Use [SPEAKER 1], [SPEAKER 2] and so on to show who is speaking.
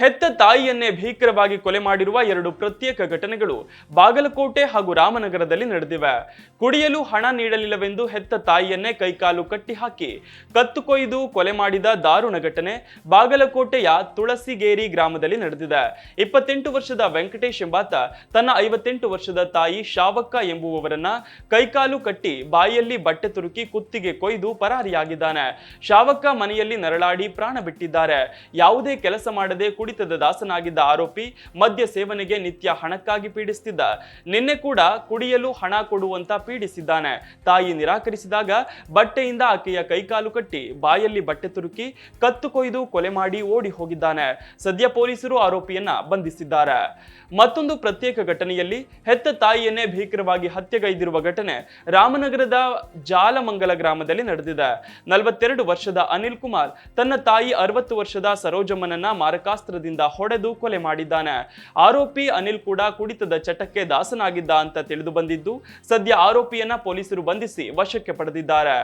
[SPEAKER 1] ಹೆತ್ತ ತಾಯಿಯನ್ನೇ ಭೀಕರವಾಗಿ ಕೊಲೆ ಮಾಡಿರುವ ಎರಡು ಪ್ರತ್ಯೇಕ ಘಟನೆಗಳು ಬಾಗಲಕೋಟೆ ಹಾಗೂ ರಾಮನಗರದಲ್ಲಿ ನಡೆದಿವೆ. ಕುಡಿಯಲು ಹಣ ನೀಡಲಿಲ್ಲವೆಂದು ಹೆತ್ತ ತಾಯಿಯನ್ನೇ ಕೈಕಾಲು ಕಟ್ಟಿ ಹಾಕಿ ಕತ್ತು ಕೊಯ್ದು ಕೊಲೆ ಮಾಡಿದ ದಾರುಣ ಘಟನೆ ಬಾಗಲಕೋಟೆಯ ತುಳಸಿಗೇರಿ ಗ್ರಾಮದಲ್ಲಿ ನಡೆದಿದೆ. ಇಪ್ಪತ್ತೆಂಟು ವರ್ಷದ ವೆಂಕಟೇಶ್ ಎಂಬಾತ ತನ್ನ ಐವತ್ತೆಂಟು ವರ್ಷದ ತಾಯಿ ಶಾವಕ್ಕ ಎಂಬುವವರನ್ನ ಕೈಕಾಲು ಕಟ್ಟಿ ಬಾಯಲ್ಲಿ ಬಟ್ಟೆ ತುರುಕಿ ಕುತ್ತಿಗೆ ಕೊಯ್ದು ಪರಾರಿಯಾಗಿದ್ದಾನೆ. ಶಾವಕ್ಕ ಮನೆಯಲ್ಲಿ ನರಳಾಡಿ ಪ್ರಾಣ ಬಿಟ್ಟಿದ್ದಾರೆ. ಯಾವುದೇ ಕೆಲಸ ಮಾಡದೆ ಕುಡಿತದ ದಾಸನಾಗಿದ್ದ ಆರೋಪಿ ಮದ್ಯ ಸೇವನೆಗೆ ನಿತ್ಯ ಹಣಕ್ಕಾಗಿ ಪೀಡಿಸುತ್ತಿದ್ದ ನಿನ್ನೆ ಕೂಡ ಕುಡಿಯಲು ಹಣ ಕೊಡುವಂತ ಪೀಡಿಸಿದ್ದಾನೆ. ತಾಯಿ ನಿರಾಕರಿಸಿದಾಗ ಬಟ್ಟೆಯಿಂದ ಆಕೆಯ ಕೈಕಾಲು ಕಟ್ಟಿ ಬಾಯಲ್ಲಿ ಬಟ್ಟೆ ತುರುಕಿ ಕತ್ತು ಕೊಯ್ದು ಕೊಲೆ ಮಾಡಿ ಓಡಿ ಹೋಗಿದ್ದಾನೆ. ಸದ್ಯ ಪೊಲೀಸರು ಆರೋಪಿಯನ್ನ ಬಂಧಿಸಿದ್ದಾರೆ. ಮತ್ತೊಂದು ಪ್ರತ್ಯೇಕ ಘಟನೆಯಲ್ಲಿ ಹೆತ್ತ ತಾಯಿಯನ್ನೇ ಭೀಕರವಾಗಿ ಹತ್ಯೆಗೈದಿರುವ ಘಟನೆ ರಾಮನಗರದ ಜಾಲಮಂಗಲ ಗ್ರಾಮದಲ್ಲಿ ನಡೆದಿದೆ. ನಲವತ್ತೆರಡು ವರ್ಷದ ಅನಿಲ್ ಕುಮಾರ್ ತನ್ನ ತಾಯಿ ಅರವತ್ತು ವರ್ಷದ ಸರೋಜಮ್ಮನನ್ನ ಮಾರಕಾಸ್ತ್ರದಿಂದ ಹೊಡೆದು ಕೊಲೆ ಮಾಡಿದ್ದಾನೆ. ಆರೋಪಿ ಅನಿಲ್ ಕೂಡ ಕುಡಿತದ ಚಟಕ್ಕೆ ದಾಸನಾಗಿದ್ದ ಅಂತ ತಿಳಿದು ಬಂದಿದ್ದು, ಸದ್ಯ ಆರೋಪಿಯನ್ನ ಪೊಲೀಸರು ಬಂಧಿಸಿ ವಶಕ್ಕೆ ಪಡೆದಿದ್ದಾರೆ.